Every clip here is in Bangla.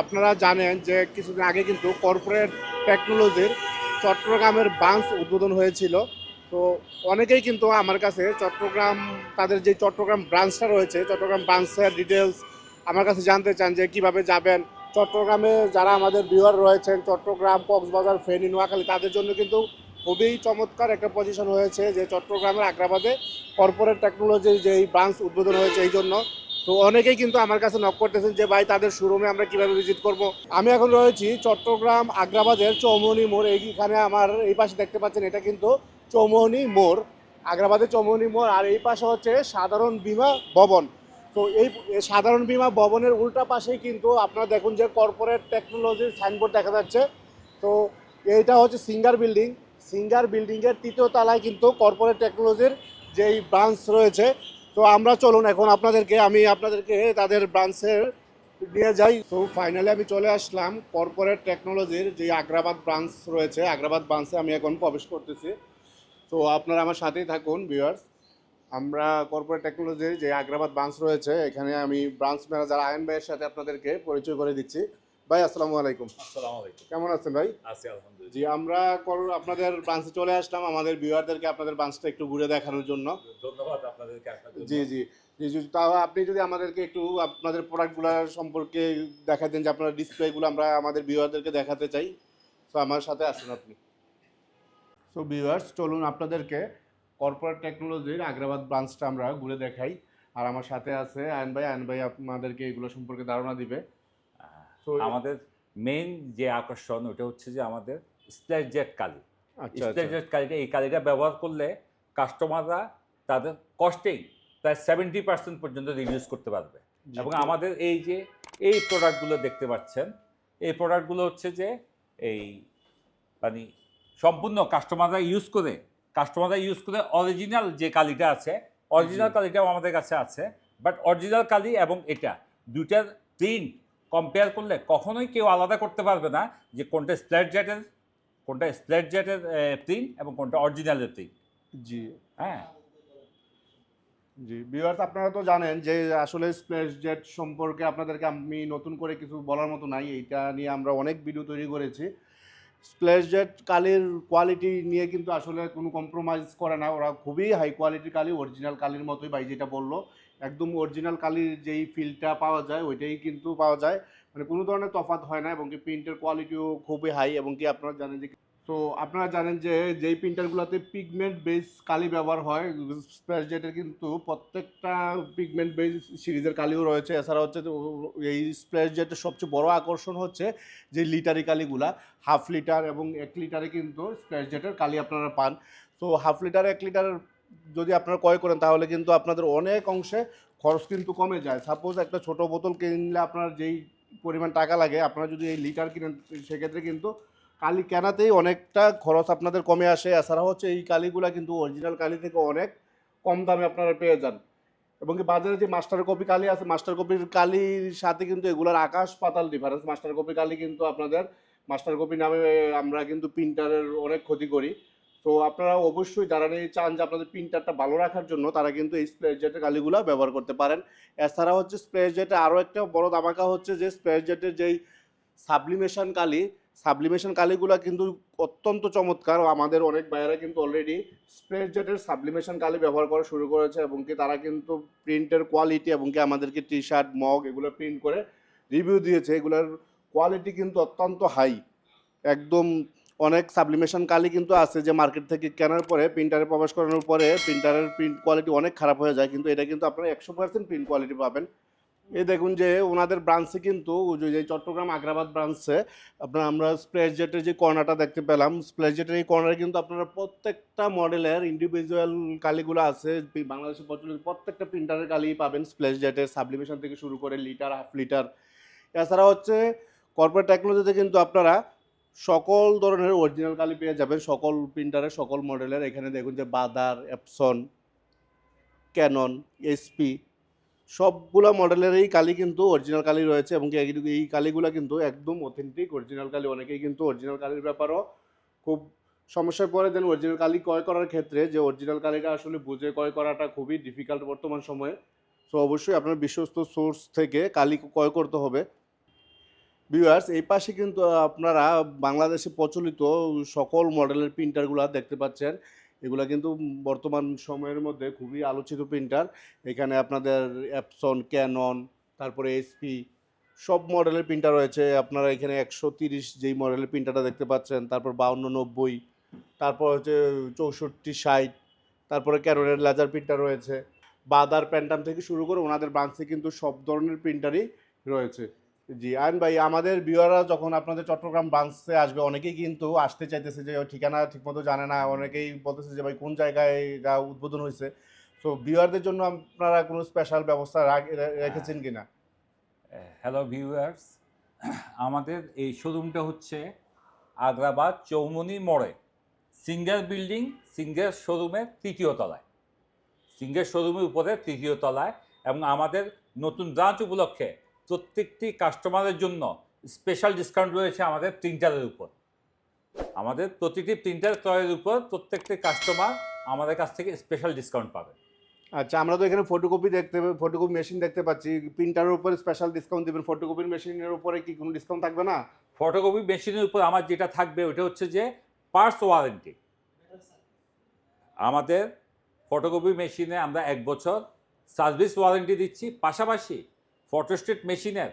আপনারা জানেন যে কিছুদিন আগে কিন্তু কর্পোরেট টেকনোলজির চট্টগ্রামের ব্রাঞ্চ উদ্বোধন হয়েছিল। তো অনেকেই কিন্তু আমার কাছে চট্টগ্রাম, তাদের যে চট্টগ্রাম ব্রাঞ্চটা রয়েছে, চট্টগ্রাম ব্রাঞ্চের ডিটেলস আমার কাছে জানতে চান যে কীভাবে যাবেন। চট্টগ্রামে যারা আমাদের ভিউয়ার রয়েছেন, চট্টগ্রাম, কক্সবাজার, ফেনী, নোয়াখালী, তাদের জন্য কিন্তু খুবই চমৎকার একটা পজিশন হয়েছে যে চট্টগ্রামের আগ্রাবাদে কর্পোরেট টেকনোলজির যে এই ব্রাঞ্চ উদ্বোধন হয়েছে, এই জন্য তো অনেকেই কিন্তু আমার কাছে নক করতেছেন যে, ভাই, তাদের শোরুমে আমরা কীভাবে ভিজিট করব? আমি এখন রয়েছি চট্টগ্রাম আগ্রাবাদের চৌমনি মোড়। এইখানে আমার এই পাশে দেখতে পাচ্ছেন, এটা কিন্তু চৌমনি মোড়। আগ্রাবাদের চৌমনি মোড়, আর এই পাশে হচ্ছে সাধারণ বীমা ভবন। তো এই সাধারণ বীমা ভবনের উল্টা পাশেই কিন্তু আপনারা দেখুন যে কর্পোরেট টেকনোলজির সাইনবোর্ড দেখা যাচ্ছে। তো এইটা হচ্ছে সিঙ্গার বিল্ডিং। সিঙ্গার বিল্ডিংয়ের তৃতীয় তলায় কিন্তু কর্পোরেট টেকনোলজির যেই ব্রাঞ্চ রয়েছে তো আমরা চলুন, এখন আপনাদেরকে, আমি আপনাদেরকে তাদের ব্রাঞ্চের নিয়ে যাই। তো ফাইনালি আমি চলে আসলাম কর্পোরেট টেকনোলজির যে আগ্রাবাদ ব্রাঞ্চ রয়েছে। আগ্রাবাদ ব্রাঞ্চে আমি এখন প্রবেশ করতেছি। তো আপনারা আমার সাথেই থাকুন ভিউয়ার্স আমরা কর্পোরেট টেকনোলজির যে আগ্রাবাদ ব্রাঞ্চ রয়েছে, এখানে আমি ব্রাঞ্চ ম্যানেজার আয়ন ভাইয়ের সাথে আপনাদেরকে পরিচয় করে দিচ্ছি। ভাই আসসালামু আলাইকুম। আসসালামু আলাইকুম। কেমন আছেন ভাই? আছি আলহামদুলিল্লাহ। জি আমরা আপনাদের ব্রাঞ্চে চলে আসলাম আমাদের ভিউয়ারদেরকে আপনাদের ব্রাঞ্চটা একটু ঘুরে দেখানোর জন্য। ধন্যবাদ আপনাদেরকে আপনাদের জি জি জি তাও আপনি যদি আমাদেরকে একটু আপনাদের প্রোডাক্টগুলো সম্পর্কে দেখা দেন যে আপনার ডিসপ্লেগুলো আমরা আমাদের ভিউয়ারদেরকে দেখাতে চাই। তো আমার সাথে আসুন আপনি। সো ভিউয়ার্স চলুন আপনাদেরকে কর্পোরেট টেকনোলজির আগ্রাবাদ ব্রাঞ্চটা আমরা ঘুরে দেখাই। আর আমার সাথে আছে আয়ন ভাই। আয়ন ভাই আপনাদেরকে এগুলো সম্পর্কে ধারণা দিবে। আমাদের মেইন যে আকর্ষণ ওটা হচ্ছে যে আমাদের স্প্ল্যাশ জেট কালি। আচ্ছা স্প্ল্যাশ আচ্ছা। জেট কালিটা এই কালিটা ব্যবহার করলে কাস্টমাররা তাদের কস্টেই প্রায় সেভেন্টি পার্সেন্ট পর্যন্ত রিডিউস করতে পারবে। এবং আমাদের এই যে এই প্রোডাক্টগুলো দেখতে পাচ্ছেন এই প্রোডাক্টগুলো হচ্ছে যে এই মানে সম্পূর্ণ কাস্টমাররা ইউজ করে কাস্টমাররা ইউজ করে অরিজিনাল যে কালিটা আছে অরিজিনাল কালিটাও আমাদের কাছে আছে বাট অরিজিনাল কালি এবং এটা দুইটার প্রিন্ট কম্পেয়ার করলে কখনোই কেউ আলাদা করতে পারবে না যে কোনটা স্প্লেট জেটের কোনটা স্প্লেট জেটের প্রিন্ট এবং কোনটা অরিজিনালের প্রিন্ট জি। হ্যাঁ। জি ভিউয়ার্স আপনারা তো জানেন যে আসলে স্প্লেশ জেট সম্পর্কে আপনাদেরকে আমি নতুন করে কিছু বলার মতো নাই এইটা নিয়ে আমরা অনেক ভিডিও তৈরি করেছি। স্প্লেশ জেট কালির কোয়ালিটি নিয়ে কিন্তু আসলে কোনো কম্প্রোমাইজ করে না ওরা খুবই হাই কোয়ালিটির কালি অরিজিনাল কালির মতোই ভাই যেটা বলল। একদম অরিজিনাল কালির যেই ফিলটা পাওয়া যায়, ওইটাই কিন্তু পাওয়া যায়। মানে কোনো ধরনের তফাৎ হয় না এবং কি প্রিন্টের কোয়ালিটিও খুবই হাই এবং কি আপনারা জানেন যে তো আপনারা জানেন যে যেই প্রিন্টারগুলোতে পিগমেন্ট বেস কালি ব্যবহার হয় স্প্যাশ জেটের কিন্তু প্রত্যেকটা পিগমেন্ট বেস সিরিজের কালিও রয়েছে। এছাড়া হচ্ছে এই স্প্ল্যাশ জেটের সবচেয়ে বড় আকর্ষণ হচ্ছে যে লিটারি কালিগুলা হাফ লিটার এবং এক লিটারে কিন্তু স্প্ল্যাশ জেটের কালি আপনারা পান। তো হাফ লিটার এক লিটার যদি আপনারা ক্রয় করেন, তাহলে কিন্তু আপনাদের অনেক অংশে খরচ কিন্তু কমে যায়। সাপোজ একটা ছোট বোতল কিনলে আপনার যেই পরিমাণ টাকা লাগে, আপনারা যদি এই লিটার কিনেন, সেক্ষেত্রে কিন্তু কালি কেনাতেই অনেকটা খরচ আপনাদের কমে আসে। এছাড়া হচ্ছে এই কালিগুলা কিন্তু অরিজিনাল কালি থেকে অনেক কম দামে আপনারা পেয়ে যান। এবং কি বাজারে যে মাস্টার কপি কালি আছে মাস্টার কপির কালির সাথে কিন্তু এগুলোর আকাশ পাতাল ডিফারেন্স মাস্টার কপি কালি কিন্তু আপনাদের মাস্টার কপি নামে আমরা কিন্তু প্রিন্টারের অনেক ক্ষতি করি। তো আপনারা অবশ্যই যারা চান যে আপনাদের প্রিন্টারটা ভালো রাখার জন্য, তারা কিন্তু এই স্প্রে জেটের কালিগুলো ব্যবহার করতে পারেন। এছাড়া হচ্ছে স্প্রে জেটে আরও একটা বড় দামাকা হচ্ছে যে স্প্রে জেটের যেই সাবলিমেশন কালি, সাবলিমেশন কালিগুলো কিন্তু অত্যন্ত চমৎকার আমাদের অনেক ভাইয়েরা কিন্তু অলরেডি স্প্রে জেটের সাবলিমেশন কালি ব্যবহার করা শুরু করেছে এবং কি তারা কিন্তু প্রিন্টের কোয়ালিটি এবং কি আমাদেরকে টি শার্ট মগ এগুলো প্রিন্ট করে রিভিউ দিয়েছে। এগুলোর কোয়ালিটি কিন্তু অত্যন্ত হাই একদম অনেক সাবলিমেশন কালি কিন্তু আছে যে মার্কেট থেকে কেনার পরে প্রিন্টারে প্রবেশ করানোর পরে প্রিন্টারের প্রিন্ট কোয়ালিটি অনেক খারাপ হয়ে যায়। কিন্তু এটা কিন্তু আপনারা একশো পার্সেন্ট প্রিন্ট কোয়ালিটি পাবেন। এই দেখুন যে ওনাদের ব্রাঞ্চে কিন্তু যে চট্টগ্রাম আগ্রাবাদ ব্রাঞ্চে আপনার আমরা স্প্লেস জেটের যে কর্নারটা দেখতে পেলাম স্প্লেস জেটের এই কর্নারে কিন্তু আপনারা প্রত্যেকটা মডেলের ইন্ডিভিজুয়াল কালিগুলো আছে পি- বাংলাদেশে প্রচলিত প্রত্যেকটা প্রিন্টারের কালি পাবেন স্প্লেশ জেটের সাবলিমেশন থেকে শুরু করে লিটার হাফ লিটার এছাড়া হচ্ছে কর্পোরেট টেকনোলজিতে কিন্তু আপনারা সকল ধরনের অরিজিনাল কালি পেয়ে যাবেন, সকল প্রিন্টারের সকল মডেলের এখানে দেখুন যে বাদার অ্যাপসন ক্যানন এসপি সবগুলা মডেলেরই কালি কিন্তু অরিজিনাল কালি রয়েছে এবং এই- এই কালিগুলো কিন্তু একদম অথেন্টিক অরিজিনাল কালি অনেকেই কিন্তু অরিজিনাল কালির ব্যাপারও খুব সমস্যায় পড়ে। দেন অরিজিনাল কালি ক্রয় করার ক্ষেত্রে যে অরিজিনাল কালিটা আসলে বুঝে ক্রয় করাটা খুবই ডিফিকাল্ট বর্তমান সময়ে। সো অবশ্যই আপনার বিশ্বস্ত সোর্স থেকে কালি ক্রয় করতে হবে। ভিউয়ার্স এই পাশে কিন্তু আপনারা বাংলাদেশে প্রচলিত সকল মডেলের প্রিন্টারগুলো দেখতে পাচ্ছেন। এগুলা কিন্তু বর্তমান সময়ের মধ্যে খুবই আলোচিত প্রিন্টার এখানে আপনাদের অ্যাপসন ক্যানন তারপরে এসপি সব মডেলের প্রিন্টার রয়েছে। আপনারা এখানে একশো তিরিশ যেই মডেলের প্রিন্টারটা দেখতে পাচ্ছেন, তারপর বাউন্ন নব্বই, তারপর হচ্ছে চৌষট্টি ষাট, তারপরে ক্যারনের লেজার প্রিন্টার রয়েছে। বাদার প্যান্টাম থেকে শুরু করে ওনাদের ব্রাঞ্চে কিন্তু সব ধরনের প্রিন্টারই রয়েছে। জি আয়ন ভাই আমাদের বিওয়াররা যখন আপনাদের চট্টগ্রাম ব্রাঞ্চে আসবে অনেকেই কিন্তু আসতে চাইতেছে যে ঠিকানা ঠিকমতো জানে না। অনেকেই বলতেছে যে ভাই কোন জায়গায় এটা উদ্বোধন হয়েছে? তো বিওয়ারদের জন্য আপনারা কোনো স্পেশাল ব্যবস্থা রাখ- রেখেছেন কিনা? হ্যালো ভিউয়ার্স আমাদের এই শোরুমটা হচ্ছে আগ্রাবাদ চৌমনি মোড়ে। সিঙ্গার বিল্ডিং সিঙ্গেল শোরুমের তৃতীয় তলায়। সিঙ্গেল শোরুমের উপরে তৃতীয় তলায় এবং আমাদের নতুন ব্রাঞ্চ উপলক্ষে প্রত্যেকটি কাস্টমারের জন্য স্পেশাল ডিসকাউন্ট রয়েছে আমাদের প্রিন্টারের উপর। আমাদের প্রতিটি প্রিন্টার ক্রয়ের উপর প্রত্যেকটি কাস্টমার আমাদের কাছ থেকে স্পেশাল ডিসকাউন্ট পাবে। আচ্ছা আমরা তো এখানে ফটোকপি দেখতে ফটোকপি মেশিন দেখতে পাচ্ছি। প্রিন্টারের উপরে স্পেশাল ডিসকাউন্ট দেবেন। ফটোকপির মেশিনের উপরে কি কোনো ডিসকাউন্ট থাকবে না? ফটোকপি মেশিনের উপর আমার যেটা থাকবে ওটা হচ্ছে যে পার্স ওয়ারেন্টি আমাদের ফটোকপি মেশিনে আমরা এক বছর সার্ভিস ওয়ারেন্টি দিচ্ছি। পাশাপাশি ফটোস্টেট মেশিনের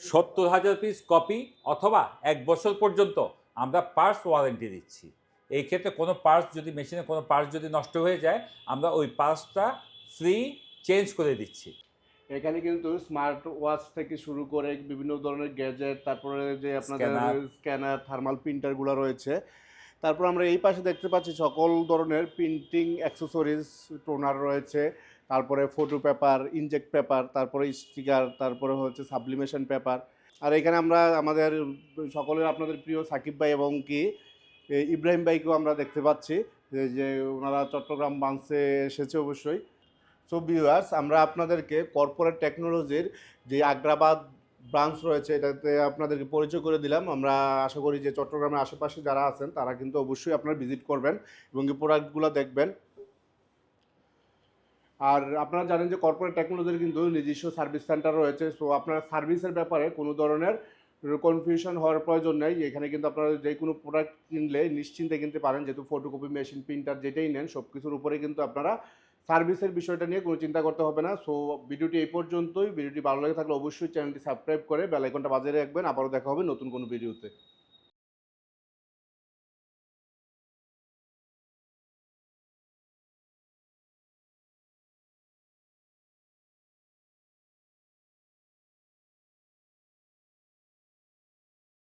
সত্তর হাজার পিস কপি অথবা এক বছর পর্যন্ত আমরা পার্স ওয়ারেন্টি দিচ্ছি। এই ক্ষেত্রে কোনো পার্টস যদি মেশিনে কোনো পার্টস যদি নষ্ট হয়ে যায় আমরা ওই পার্টসটা ফ্রি চেঞ্জ করে দিচ্ছি। এখানে কিন্তু স্মার্ট ওয়াচ থেকে শুরু করে বিভিন্ন ধরনের গ্যাজেট তারপরে যে আপনাদের স্ক্যানার থার্মাল প্রিন্টারগুলো রয়েছে। তারপর আমরা এই পাশে দেখতে পাচ্ছি সকল ধরনের প্রিন্টিং অ্যাক্সেসরিজ টোনার রয়েছে। তারপরে ফটো পেপার ইনজেক্ট পেপার তারপরে স্টিকার তারপরে হচ্ছে সাবলিমেশন পেপার আর এখানে আমরা আমাদের সকলের আপনাদের প্রিয় সাকিব ভাই এবং কি ইব্রাহিম ভাইকেও আমরা দেখতে পাচ্ছি যে- ওনারা চট্টগ্রাম বাংসে এসেছে অবশ্যই। সো ভিউয়ার্স আমরা আপনাদেরকে কর্পোরেট টেকনোলজির যে আগ্রাবাদ ব্রাঞ্চ রয়েছে, এটাতে আপনাদেরকে পরিচয় করে দিলাম। আমরা আশা করি যে চট্টগ্রামের আশেপাশে যারা আছেন, তারা কিন্তু অবশ্যই আপনারা ভিজিট করবেন এবং এই প্রোডাক্টগুলো দেখবেন। আর আপনারা জানেন যে কর্পোরেট টেকনোলজির কিন্তু নিজস্ব সার্ভিস সেন্টার রয়েছে সো আপনার সার্ভিসের ব্যাপারে কোনো ধরনের কনফিউশন হওয়ার প্রয়োজন নেই। এখানে কিন্তু আপনারা যে কোনো প্রোডাক্ট কিনলে নিশ্চিন্তে কিনতে পারেন, যেহেতু ফটোকপি মেশিন প্রিন্টার যেটাই নেন সব কিছুর উপরে কিন্তু আপনারা সার্ভিসের বিষয়টা নিয়ে কোনো চিন্তা করতে হবে না। সো ভিডিওটি এই পর্যন্তই। ভিডিওটি ভালো লাগে থাকলে অবশ্যই চ্যানেলটি সাবস্ক্রাইব করে বেল আইকনটা বাজিয়ে রাখবেন। আবারও দেখা হবে নতুন কোনো ভিডিওতে